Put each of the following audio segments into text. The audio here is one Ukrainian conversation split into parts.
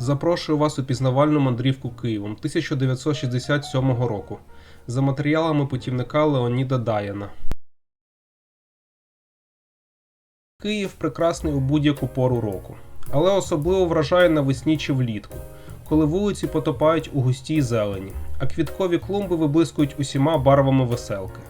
Запрошую вас у пізнавальну мандрівку Києвом 1967 року за матеріалами путівника Леоніда Даяна. Київ прекрасний у будь-яку пору року, але особливо вражає навесні чи влітку, коли вулиці потопають у густій зелені, а квіткові клумби виблискують усіма барвами веселки.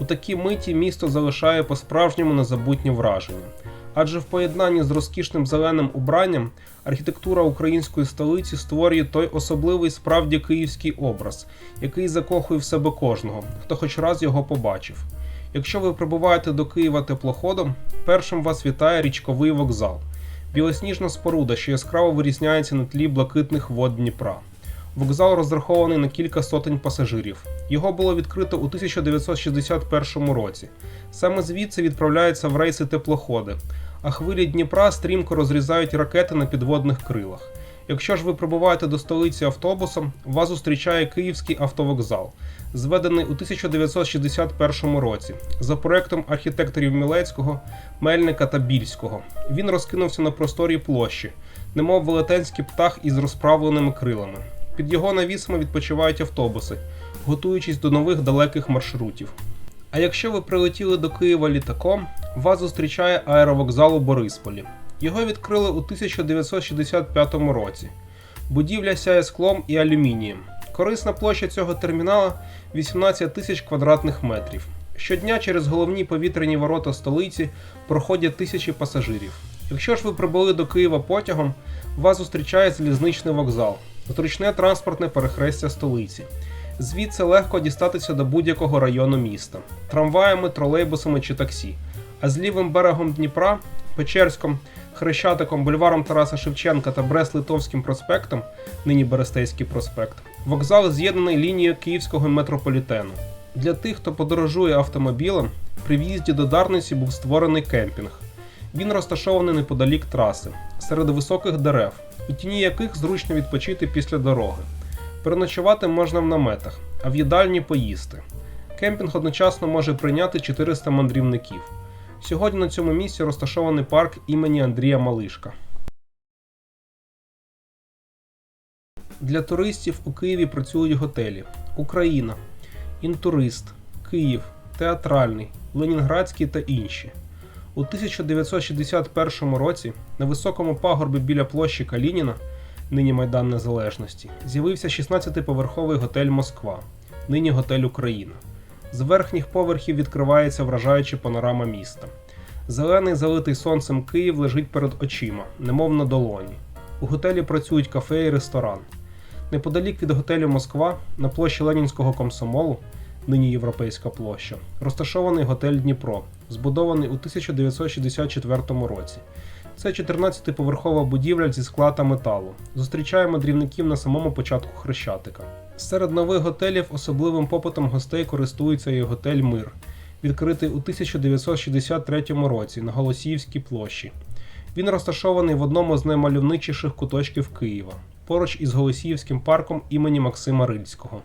У такій миті місто залишає по-справжньому незабутні враження, адже в поєднанні з розкішним зеленим убранням архітектура української столиці створює той особливий справді київський образ, який закохує в себе кожного, хто хоч раз його побачив. Якщо ви прибуваєте до Києва теплоходом, першим вас вітає річковий вокзал, білосніжна споруда, що яскраво вирізняється на тлі блакитних вод Дніпра. Вокзал розрахований на кілька сотень пасажирів. Його було відкрито у 1961 році. Саме звідси відправляються в рейси теплоходи, а хвилі Дніпра стрімко розрізають ракети на підводних крилах. Якщо ж ви прибуваєте до столиці автобусом, вас зустрічає Київський автовокзал, зведений у 1961 році за проектом архітекторів Мілецького, Мельника та Більського. Він розкинувся на просторі площі, немов велетенський птах із розправленими крилами. Під його навісами відпочивають автобуси, готуючись до нових далеких маршрутів. А якщо ви прилетіли до Києва літаком, вас зустрічає аеровокзал у Борисполі. Його відкрили у 1965 році. Будівля сяє склом і алюмінієм. Корисна площа цього термінала 18 тисяч квадратних метрів. Щодня через головні повітряні ворота столиці проходять тисячі пасажирів. Якщо ж ви прибули до Києва потягом, вас зустрічає залізничний вокзал, зручне транспортне перехрестя столиці. Звідси легко дістатися до будь-якого району міста трамваями, тролейбусами чи таксі. А з лівим берегом Дніпра, Печерськом, Хрещатиком, бульваром Тараса Шевченка та Брест-Литовським проспектом, нині Берестейський проспект, вокзал з'єднаний лінією київського метрополітену. Для тих, хто подорожує автомобілем, при в'їзді до Дарниці був створений кемпінг. Він розташований неподалік траси, серед високих дерев, у тіні яких зручно відпочити після дороги. Переночувати можна в наметах, а в їдальні поїсти. Кемпінг одночасно може прийняти 400 мандрівників. Сьогодні на цьому місці розташований парк імені Андрія Малишка. Для туристів у Києві працюють готелі Україна, Інтурист, Київ, Театральний, Ленінградський та інші. У 1961 році на високому пагорбі біля площі Калініна, нині Майдан Незалежності, з'явився 16-поверховий готель Москва, нині готель Україна. З верхніх поверхів відкривається вражаюча панорама міста. Зелений залитий сонцем Київ лежить перед очима, немов на долоні. У готелі працюють кафе і ресторан. Неподалік від готелю Москва, на площі Ленінського комсомолу, нині Європейська площа, розташований готель Дніпро, збудований у 1964 році. Це 14-поверхова будівля зі скла та металу. Зустрічає мандрівників на самому початку Хрещатика. Серед нових готелів особливим попитом гостей користується і готель Мир, відкритий у 1963 році на Голосіївській площі. Він розташований в одному з наймальовничіших куточків Києва, поруч із Голосіївським парком імені Максима Рильського.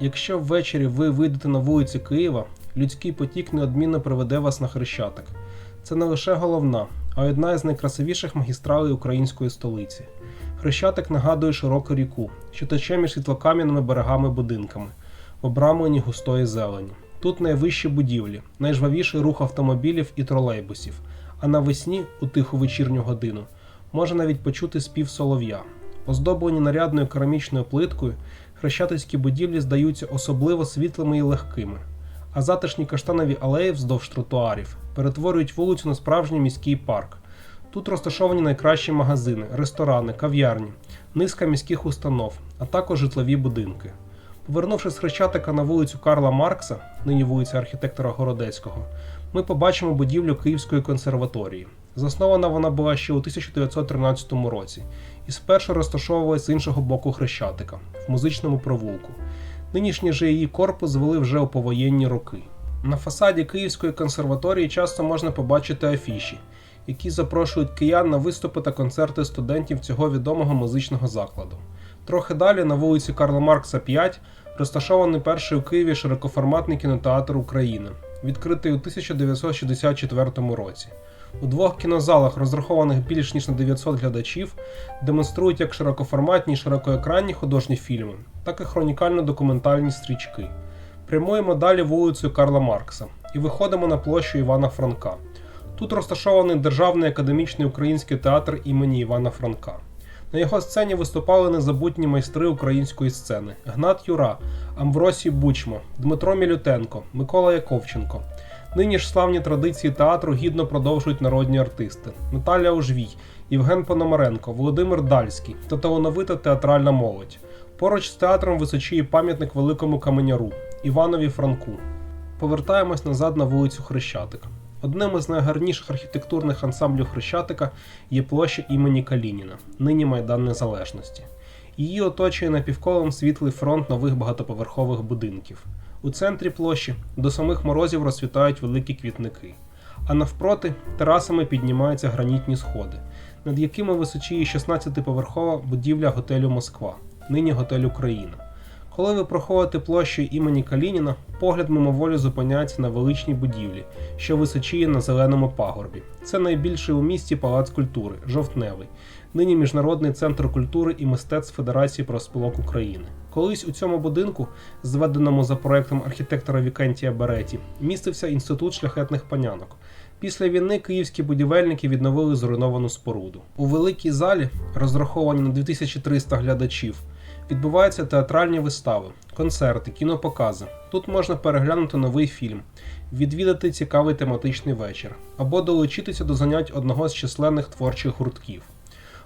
Якщо ввечері ви вийдете на вулиці Києва, людський потік неодмінно приведе вас на Хрещатик. Це не лише головна, а одна із найкрасивіших магістралей української столиці. Хрещатик нагадує широку ріку, що тече між світлокам'яними берегами будинками, обрамлені густої зелені. Тут найвищі будівлі, найжвавіший рух автомобілів і тролейбусів, а навесні, у тиху вечірню годину, можна навіть почути спів солов'я. Оздоблені нарядною керамічною плиткою, хрещатицькі будівлі здаються особливо світлими і легкими, а затишні каштанові алеї вздовж тротуарів перетворюють вулицю на справжній міський парк. Тут розташовані найкращі магазини, ресторани, кав'ярні, низка міських установ, а також житлові будинки. Повернувши з Хрещатика на вулицю Карла Маркса, нині вулиця архітектора Городецького, ми побачимо будівлю Київської консерваторії. Заснована вона була ще у 1913 році і спершу розташовувалась з іншого боку Хрещатика, в музичному провулку. Нинішній же її корпус звели вже у повоєнні роки. На фасаді Київської консерваторії часто можна побачити афіші, які запрошують киян на виступи та концерти студентів цього відомого музичного закладу. Трохи далі, на вулиці Карла Маркса 5, розташований перший у Києві широкоформатний кінотеатр України, відкритий у 1964 році. У двох кінозалах, розрахованих більш ніж на 900 глядачів, демонструють як широкоформатні і широкоекранні художні фільми, так і хронікально-документальні стрічки. Прямуємо далі вулицею Карла Маркса і виходимо на площу Івана Франка. Тут розташований Державний академічний український театр імені Івана Франка. На його сцені виступали незабутні майстри української сцени: Гнат Юра, Амвросій Бучмо, Дмитро Мілютенко, Микола Яковченко. Нині ж славні традиції театру гідно продовжують народні артисти: Наталя Ожвій, Євген Пономаренко, Володимир Дальський та талановита театральна молодь. Поруч з театром височіє пам'ятник великому каменяру Іванові Франку. Повертаємось назад на вулицю Хрещатик. Одним із найгарніших архітектурних ансамблів Хрещатика є площа імені Калініна, нині Майдан Незалежності. Її оточує напівколом світлий фронт нових багатоповерхових будинків. У центрі площі до самих морозів розцвітають великі квітники, а навпроти терасами піднімаються гранітні сходи, над якими височіє 16-поверхова будівля готелю Москва, нині готель Україна. Коли ви проходите площею імені Калініна, погляд мимоволі зупиняється на величній будівлі, що височіє на зеленому пагорбі. Це найбільший у місті палац культури жовтневий, нині Міжнародний центр культури і мистецтв Федерації профспілок України. Колись у цьому будинку, зведеному за проектом архітектора Вікентія Береті, містився інститут шляхетних панянок. Після війни київські будівельники відновили зруйновану споруду. У великій залі, розрахованій на 2300 глядачів, відбуваються театральні вистави, концерти, кінопокази. Тут можна переглянути новий фільм, відвідати цікавий тематичний вечір або долучитися до занять одного з численних творчих гуртків.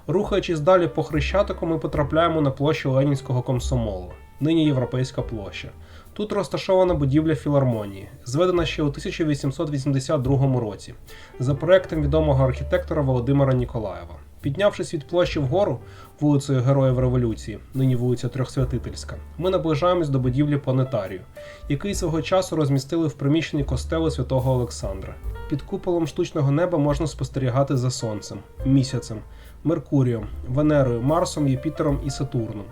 Рухаючись далі по Хрещатику, ми потрапляємо на площу Ленінського комсомолу, нині Європейська площа. Тут розташована будівля філармонії, зведена ще у 1882 році, за проектом відомого архітектора Володимира Ніколаєва. Піднявшись від площі вгору вулицею Героїв Революції, нині вулиця Трьохсвятительська, ми наближаємось до будівлі планетарію, який свого часу розмістили в приміщенні костелу святого Олександра. Під куполом штучного неба можна спостерігати за сонцем, місяцем, Меркурієм, Венерою, Марсом, Юпітером і Сатурном.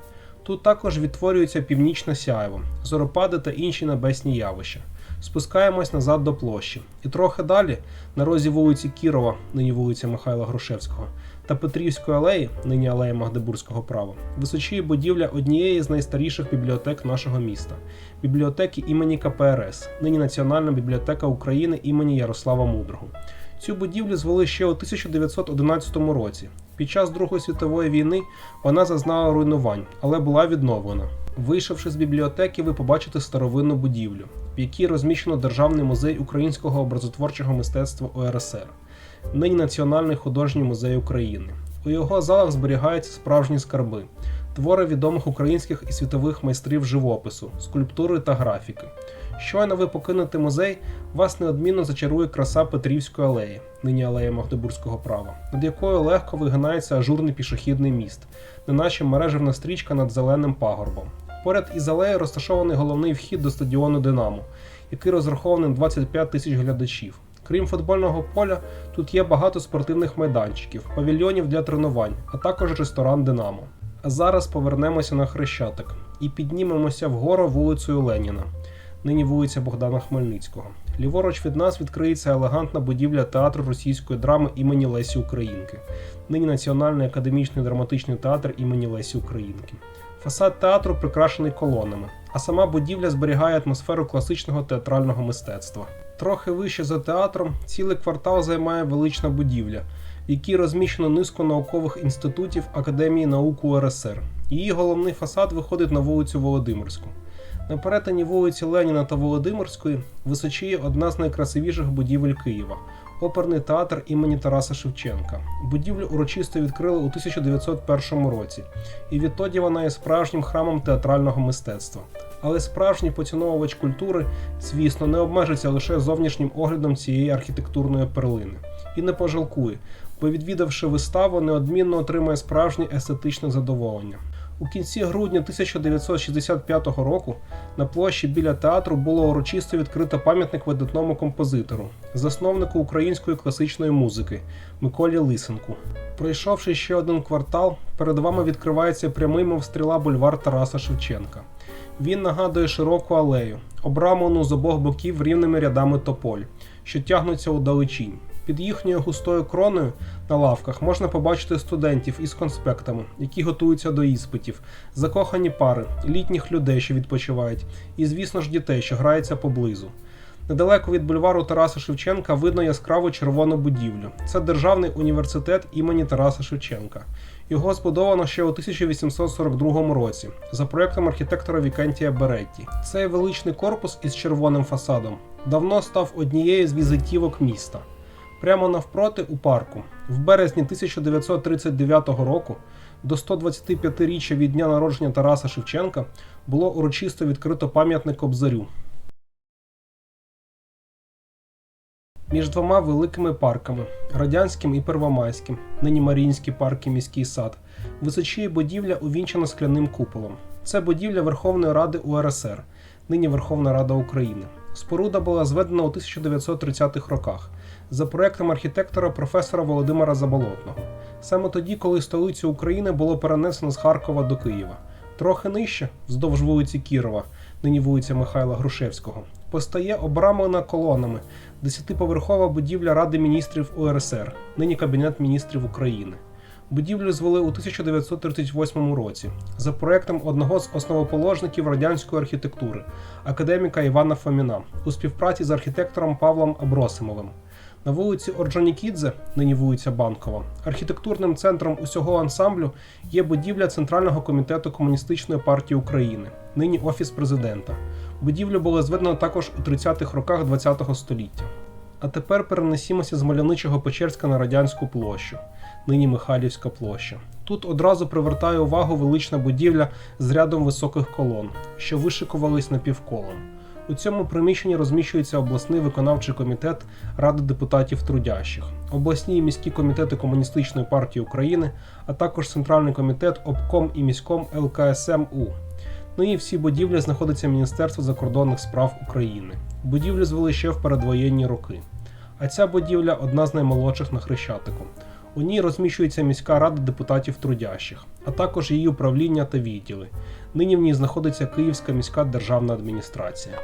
Тут також відтворюється північне сяйво, зоропади та інші небесні явища. Спускаємось назад до площі, і трохи далі, на розі вулиці Кірова, нині вулиця Михайла Грушевського, та Петрівської алеї, нині алея Магдебурзького права, височіє будівля однієї з найстаріших бібліотек нашого міста бібліотеки імені КПРС, нині Національна бібліотека України імені Ярослава Мудрого. Цю будівлю звели ще у 1911 році. Під час Другої світової війни вона зазнала руйнувань, але була відновлена. Вийшовши з бібліотеки, ви побачите старовинну будівлю, в якій розміщено Державний музей українського образотворчого мистецтва УРСР, нині Національний художній музей України. У його залах зберігаються справжні скарби, твори відомих українських і світових майстрів живопису, скульптури та графіки. Щойно ви покинете музей, вас неодмінно зачарує краса Петрівської алеї, нині алея Магдебурзького права, над якою легко вигинається ажурний пішохідний міст, неначе мережевна стрічка над зеленим пагорбом. Поряд із алеєю розташований головний вхід до стадіону Динамо, який розрахований на 25 тисяч глядачів. Крім футбольного поля, тут є багато спортивних майданчиків, павільйонів для тренувань, а також ресторан Динамо. А зараз повернемося на Хрещатик і піднімемося вгору вулицею Леніна, нині вулиця Богдана Хмельницького. Ліворуч від нас відкриється елегантна будівля театру російської драми імені Лесі Українки, нині Національний академічний драматичний театр імені Лесі Українки. Фасад театру прикрашений колонами, а сама будівля зберігає атмосферу класичного театрального мистецтва. Трохи вище за театром цілий квартал займає велична будівля, якій розміщено низку наукових інститутів Академії наук УРСР. Її головний фасад виходить на вулицю Володимирську. На перетині вулиці Леніна та Володимирської височіє одна з найкрасивіших будівель Києва оперний театр імені Тараса Шевченка. Будівлю урочисто відкрили у 1901 році, і відтоді вона є справжнім храмом театрального мистецтва. Але справжній поціновувач культури, звісно, не обмежиться лише зовнішнім оглядом цієї архітектурної перлини і не пожалкує, бо відвідавши виставу, неодмінно отримає справжнє естетичне задоволення. У кінці грудня 1965 року на площі біля театру було урочисто відкрито пам'ятник видатному композитору, засновнику української класичної музики Миколі Лисенку. Пройшовши ще один квартал, перед вами відкривається прямий мов стріла бульвар Тараса Шевченка. Він нагадує широку алею, обрамлену з обох боків рівними рядами тополь, що тягнуться у далечінь. Під їхньою густою кроною на лавках можна побачити студентів із конспектами, які готуються до іспитів, закохані пари, літніх людей, що відпочивають, і, звісно ж, дітей, що граються поблизу. Недалеко від бульвару Тараса Шевченка видно яскраву червону будівлю. Це Державний університет імені Тараса Шевченка. Його збудовано ще у 1842 році за проектом архітектора Вікентія Беретті. Цей величний корпус із червоним фасадом давно став однією з візитівок міста. Прямо навпроти у парку, в березні 1939 року, до 125-річчя від дня народження Тараса Шевченка, було урочисто відкрито пам'ятник Кобзарю. Між двома великими парками радянським і первомайським, нині Маріїнський парк і міський сад, височіє будівля, увінчена скляним куполом. Це будівля Верховної Ради УРСР, нині Верховна Рада України. Споруда була зведена у 1930-х роках за проектом архітектора професора Володимира Заболотного. Саме тоді, коли столицю України було перенесено з Харкова до Києва. Трохи нижче, вздовж вулиці Кірова, нині вулиця Михайла Грушевського, постає обрамлена колонами десятиповерхова будівля Ради міністрів УРСР, нині Кабінет міністрів України. Будівлю звели у 1938 році за проектом одного з основоположників радянської архітектури, академіка Івана Фоміна, у співпраці з архітектором Павлом Абросимовим. На вулиці Орджонікідзе, нині вулиця Банкова, архітектурним центром усього ансамблю є будівля Центрального комітету Комуністичної партії України, нині Офіс президента. Будівлю було зведено також у 30-х роках ХХ століття. А тепер перенесімося з мальовничого Печерська на радянську площу, нині Михайлівська площа. Тут одразу привертає увагу велична будівля з рядом високих колон, що вишикувались напівколом. У цьому приміщенні розміщується обласний виконавчий комітет Ради депутатів трудящих, обласні і міські комітети Комуністичної партії України, а також Центральний комітет обком і міськом ЛКСМУ. Нині всі будівлі знаходиться Міністерство закордонних справ України. Будівлю звели ще в передвоєнні роки. А ця будівля одна з наймолодших на Хрещатику. У ній розміщується міська рада депутатів трудящих, а також її управління та відділи. Нині в ній знаходиться Київська міська державна адміністрація.